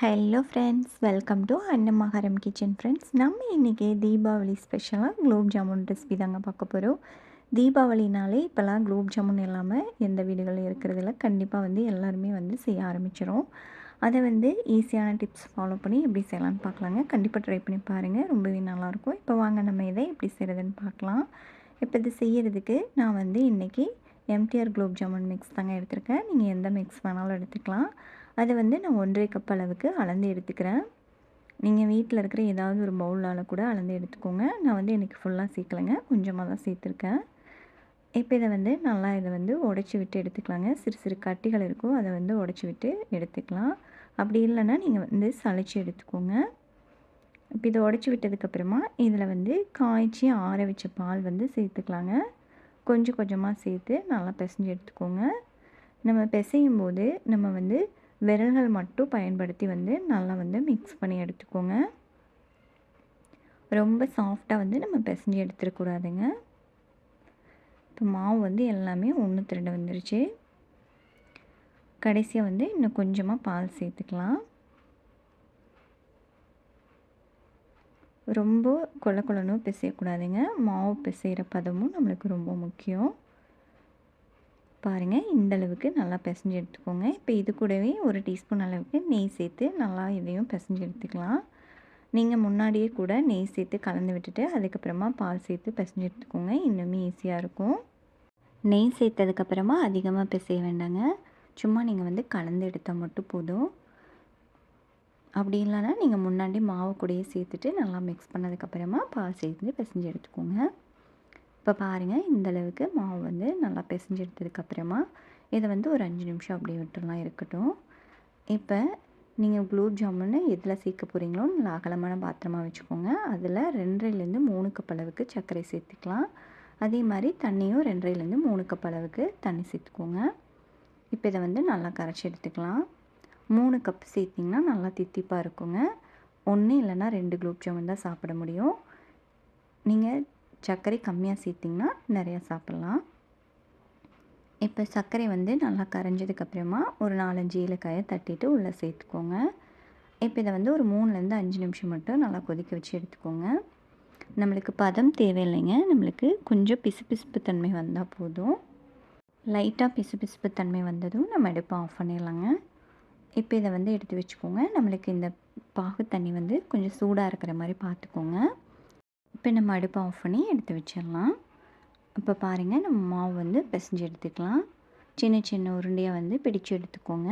Hello friends welcome to Annamaharam kitchen friends நம்ம இன்றைக்கி தீபாவளி ஸ்பெஷலாக குலோப் ஜாமுன் ரெசிபி தாங்க பார்க்க போகிறோம் தீபாவளினாலே இப்போல்லாம் குலோப் ஜாமுன் இல்லாமல் எந்த வீடுகளில் இருக்கிறதில்ல கண்டிப்பாக வந்து எல்லாருமே வந்து செய்ய ஆரம்பிச்சிடும் அதை வந்து ஈஸியான டிப்ஸ் ஃபாலோ பண்ணி எப்படி செய்யலாம்னு பார்க்கலாங்க. கண்டிப்பாக ட்ரை பண்ணி பாருங்கள் ரொம்பவே நல்லாயிருக்கும். இப்போ வாங்க நம்ம இதை எப்படி செய்கிறதுன்னு பார்க்கலாம். இப்போ இது செய்கிறதுக்கு நான் வந்து இன்றைக்கி எம்டிஆர் குலோப் ஜாமுன் மிக்ஸ் தாங்க எடுத்திருக்கேன். நீங்கள் எந்த மிக்ஸ் வேணாலும் எடுத்துக்கலாம். அதை வந்து நான் ஒன்றரை கப் அளவுக்கு அளந்து எடுத்துக்கிறேன். நீங்கள் வீட்டில் இருக்கிற ஏதாவது ஒரு பவுலால் கூட அளந்து எடுத்துக்கோங்க. நான் வந்து எனக்கு ஃபுல்லாக சேர்க்கலைங்க. கொஞ்சமாக தான் சேர்த்துருக்கேன். இப்போ இதை வந்து நல்லா இதை வந்து உடச்சி விட்டு எடுத்துக்கலாங்க. சிறு சிறு கட்டிகள் இருக்கும் அதை வந்து உடச்சி விட்டு எடுத்துக்கலாம். அப்படி இல்லைன்னா நீங்கள் வந்து சளைச்சி எடுத்துக்கோங்க. இப்போ இதை உடச்சி விட்டதுக்கப்புறமா இதில் வந்து காய்ச்சி ஆற வச்ச பால் வந்து சேர்த்துக்கலாங்க. கொஞ்சம் கொஞ்சமாக சேர்த்து நல்லா பிசைஞ்சு எடுத்துக்கோங்க. நம்ம பிசையும் போது நம்ம வந்து விரல்கள் மட்டும் பயன்படுத்தி வந்து நல்லா வந்து மிக்ஸ் பண்ணி எடுத்துக்கோங்க. ரொம்ப சாஃப்டாக வந்து நம்ம பிசைஞ்சு எடுத்துடக்கூடாதுங்க இப்போ மாவு வந்து எல்லாமே ஒன்று திரண்டு வந்துருச்சு. கடைசியாக வந்து இன்னும் கொஞ்சமாக பால் சேர்த்துக்கலாம். ரொம்ப கொல கொலனும் பிசையக்கூடாதுங்க மாவு பிசைகிற பதமும் நம்மளுக்கு ரொம்ப முக்கியம். பாருங்கள் இந்த அளவுக்கு நல்லா பிசைஞ்சு எடுத்துக்கோங்க. இப்போ இது கூடவே ஒரு டீஸ்பூன் அளவுக்கு நெய் சேர்த்து நல்லா இதையும் பிசைஞ்சு எடுத்துக்கலாம். நீங்கள் முன்னாடியே கூட நெய் சேர்த்து கலந்து விட்டுட்டு அதுக்கப்புறமா பால் சேர்த்து பிசைஞ்சு எடுத்துக்கோங்க. இன்னுமே ஈஸியாக இருக்கும். நெய் சேர்த்ததுக்கப்புறமா அதிகமாக பிசைய வேண்டாங்க. சும்மா நீங்கள் வந்து கலந்து எடுத்தால் மட்டும் போதும். அப்படி இல்லைன்னா நீங்கள் முன்னாடி மாவு கூடயே சேர்த்துட்டு நல்லா மிக்ஸ் பண்ணதுக்கப்புறமா பால் சேர்த்து பிசைஞ்சு எடுத்துக்கோங்க. இப்போ பாருங்கள் இந்தளவுக்கு மாவு வந்து நல்லா பிசைஞ்சு எடுத்ததுக்கப்புறமா இதை வந்து ஒரு அஞ்சு நிமிஷம் அப்படியே விட்டுலாம் இருக்கட்டும். இப்போ நீங்கள் குலோப் ஜாமுன்னு எதில் சேர்க்க போகிறீங்களோ நல்லா அகலமான பாத்திரமாக வச்சுக்கோங்க. அதில் ரெண்டரைலேருந்து மூணு கப் அளவுக்கு சர்க்கரை சேர்த்துக்கலாம். அதே மாதிரி தண்ணியும் ரெண்டரைலேருந்து மூணு கப் அளவுக்கு தண்ணி சேர்த்துக்கோங்க. இப்போ இதை வந்து நல்லா கரைச்சி எடுத்துக்கலாம். மூணு கப் சேர்த்திங்கன்னா நல்லா தித்திப்பாக இருக்குங்க. ஒன்று இல்லைன்னா ரெண்டு குலோப் ஜாமுன் தான் சாப்பிட முடியும். நீங்கள் சர்க்கரை கம்மியாக சேர்த்திங்கன்னா நிறையா சாப்பிட்லாம். இப்போ சர்க்கரை வந்து நல்லா கரைஞ்சதுக்கப்புறமா ஒரு நாலஞ்சு ஏலக்காயை தட்டிட்டு உள்ளே சேர்த்துக்கோங்க. இப்போ இதை வந்து ஒரு மூணுலேருந்து அஞ்சு நிமிஷம் மட்டும் நல்லா கொதிக்க வச்சு எடுத்துக்கோங்க. நம்மளுக்கு பதம் தேவையில்லைங்க. நம்மளுக்கு கொஞ்சம் பிசு பிசுப்பு தன்மை வந்தால் போதும். லைட்டாக பிசு பிசுப்பு தன்மை வந்ததும் நம்ம அடுப்பை ஆஃப் பண்ணிடலாங்க. இப்போ இதை வந்து எடுத்து வச்சுக்கோங்க. நம்மளுக்கு இந்த பாகு தண்ணி வந்து கொஞ்சம் சூடாக இருக்கிற மாதிரி பார்த்துக்கோங்க. இப்போ நம்ம அடுப்பை ஆஃப் பண்ணி எடுத்து வச்சிடலாம். இப்போ பாருங்கள் நம்ம மாவு வந்து பிசைஞ்சு எடுத்துக்கலாம். சின்ன சின்ன உருண்டையாக வந்து பிடிச்சு எடுத்துக்கோங்க.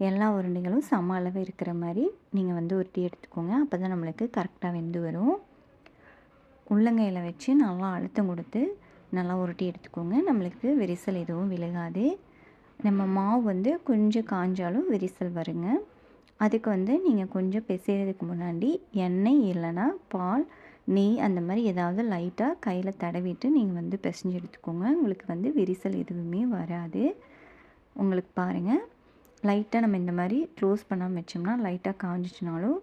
எல்லா உருண்டைகளும் சம அளவு இருக்கிற மாதிரி நீங்கள் வந்து உருட்டி எடுத்துக்கோங்க. அப்போ தான் நம்மளுக்கு கரெக்டாக வெந்து வரும். உள்ளங்கையில் வச்சு நல்லா அழுத்தம் கொடுத்து நல்லா உருட்டி எடுத்துக்கோங்க. நம்மளுக்கு விரிசல் எதுவும் விலகாது. நம்ம மாவு வந்து கொஞ்சம் காஞ்சாலும் விரிசல் வருங்க. அதுக்கு வந்து நீங்கள் கொஞ்சம் பிசைகிறதுக்கு முன்னாடி எண்ணெய் இல்லைன்னா பால் நெய் அந்த மாதிரி ஏதாவது லைட்டாக கையில் தடவிட்டு நீங்கள் வந்து பிசைஞ்சு எடுத்துக்கோங்க. உங்களுக்கு வந்து விரிசல் எதுவுமே வராது. உங்களுக்கு பாருங்கள் லைட்டாக நம்ம இந்த மாதிரி க்ளோஸ் பண்ணாமல் வச்சோம்னா லைட்டாக காஞ்சிச்சினாலும்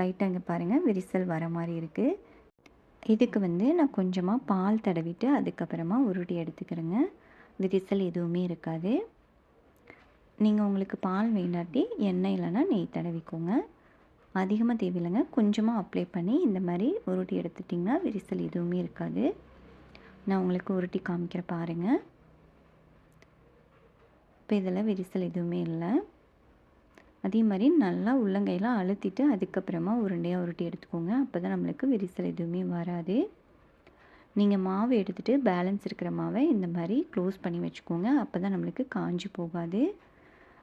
லைட்டாக இங்கே பாருங்கள் விரிசல் வர மாதிரி இருக்குது இதுக்கு வந்து நான் கொஞ்சமாக பால் தடவிட்டு அதுக்கப்புறமா உருட்டி எடுத்துக்கிறேங்க. விரிசல் எதுவுமே இருக்காது. நீங்கள் உங்களுக்கு பால் வேண்டாட்டி எண்ணெய் இல்லைன்னா நெய் தடவிக்கோங்க. அதிகமாக தேவையில்லைங்க. கொஞ்சமாக அப்ளை பண்ணி இந்த மாதிரி உருட்டி எடுத்துட்டிங்கன்னா விரிசல் எதுவுமே இருக்காது. நான் உங்களுக்கு உருட்டி காமிக்கிற பாருங்கள் இப்போ இதில் விரிசல் எதுவுமே இல்லை. அதே மாதிரி நல்லா உள்ளங்கையில் அழுத்திட்டு அதுக்கப்புறமா உருண்டையாக உருட்டி எடுத்துக்கோங்க. அப்போ தான் நம்மளுக்கு விரிசல் எதுவுமே வராது. நீங்கள் மாவு எடுத்துகிட்டு பேலன்ஸ் இருக்கிற மாவை இந்த மாதிரி க்ளோஸ் பண்ணி வச்சுக்கோங்க. அப்போ தான் நம்மளுக்கு காஞ்சி போகாது.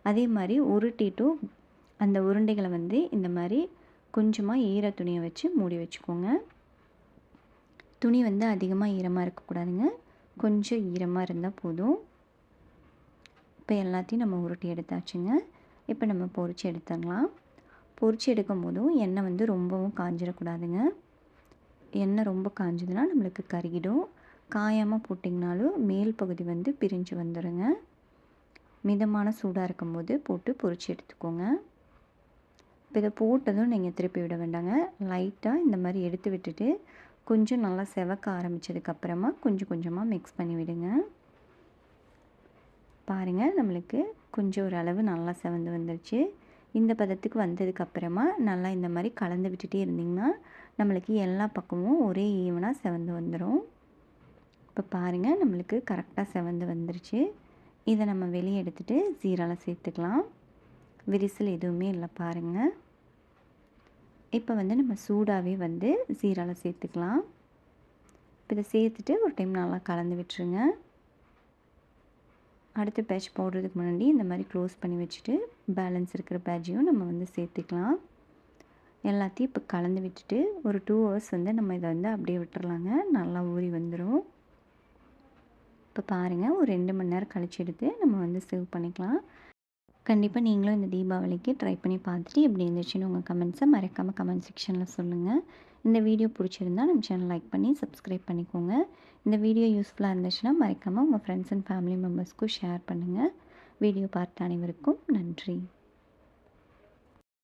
அதே மாதிரி உருட்டிட்டும் அந்த உருண்டைகளை வந்து இந்த மாதிரி கொஞ்சமாக ஈர துணியை வச்சு மூடி வச்சுக்கோங்க. துணி வந்து அதிகமாக ஈரமாக இருக்கக்கூடாதுங்க. கொஞ்சம் ஈரமாக இருந்தால் போதும். இப்போ எல்லாத்தையும் நம்ம உருட்டி எடுத்தாச்சுங்க. இப்போ நம்ம பொறிச்சு எடுத்துடலாம். பொறிச்சு எடுக்கும் போதும் எண்ணெய் வந்து ரொம்பவும் காஞ்சிடக்கூடாதுங்க. எண்ணெய் ரொம்ப காஞ்சதுன்னா நம்மளுக்கு கருகிடும். காயாமல் போட்டிங்கனாலும் மேல் பகுதி வந்து பிரிஞ்சு வந்துடுங்க மிதமான சூடாக இருக்கும்போது போட்டு பொறிச்சு எடுத்துக்கோங்க. இப்போ இதை போட்டதும் நீங்கள் திருப்பி விட வேண்டாங்க. லைட்டாக இந்த மாதிரி எடுத்து விட்டுட்டு கொஞ்சம் நல்லா செவக்க ஆரம்பித்ததுக்கப்புறமா கொஞ்சம் கொஞ்சமாக மிக்ஸ் பண்ணி விடுங்க. பாருங்கள் நம்மளுக்கு கொஞ்சம் ஓரளவு நல்லா செவந்து வந்துருச்சு. இந்த பதத்துக்கு வந்ததுக்கப்புறமா நல்லா இந்த மாதிரி கலந்து விட்டுட்டே இருந்திங்கன்னா நம்மளுக்கு எல்லா பக்கமும் ஒரே ஈவனாக செவந்து வந்துடும் இப்போ பாருங்கள் நம்மளுக்கு கரெக்டாக செவந்து வந்துருச்சு. இதை நம்ம வெளியே எடுத்துகிட்டு ஜீராவில் சேர்த்துக்கலாம். விரிசல் எதுவுமே இல்லை பாருங்கள் இப்போ வந்து நம்ம சூடாகவே வந்து ஜீராவில் சேர்த்துக்கலாம். இப்போ இதை சேர்த்துட்டு ஒரு டைம் நல்லா கலந்து விட்டுருங்க. அடுத்த பேட்ச் போடுறதுக்கு முன்னாடி இந்த மாதிரி க்ளோஸ் பண்ணி வச்சுட்டு பேலன்ஸ் இருக்கிற பேட்சையும் நம்ம வந்து சேர்த்துக்கலாம். எல்லாத்தையும் இப்போ கலந்து விட்டுட்டு ஒரு டூ ஹவர்ஸ் வந்து நம்ம இதை வந்து அப்படியே விட்டுறலாங்க. நல்லா ஊறி வந்துடும் இப்போ பாருங்கள் ஒரு ரெண்டு மணி நேரம் கழிச்சு எடுத்து நம்ம வந்து சேவ் பண்ணிக்கலாம். கண்டிப்பாக நீங்களும் இந்த தீபாவளிக்கு ட்ரை பண்ணி பார்த்துட்டு எப்படி இருந்துச்சுன்னு உங்கள் கமெண்ட்ஸை மறக்காமல் கமெண்ட் செக்ஷனில் சொல்லுங்கள் இந்த வீடியோ பிடிச்சிருந்தா நம்ம சேனல் லைக் பண்ணி சப்ஸ்கிரைப் பண்ணிக்கோங்க. இந்த வீடியோ யூஸ்ஃபுல்லாக இருந்துச்சுன்னா மறக்காமல் உங்கள் ஃப்ரெண்ட்ஸ் அண்ட் ஃபேமிலி மெம்பர்ஸ்க்கும் ஷேர் பண்ணுங்கள் வீடியோ பார்த்த அனைவருக்கும் நன்றி.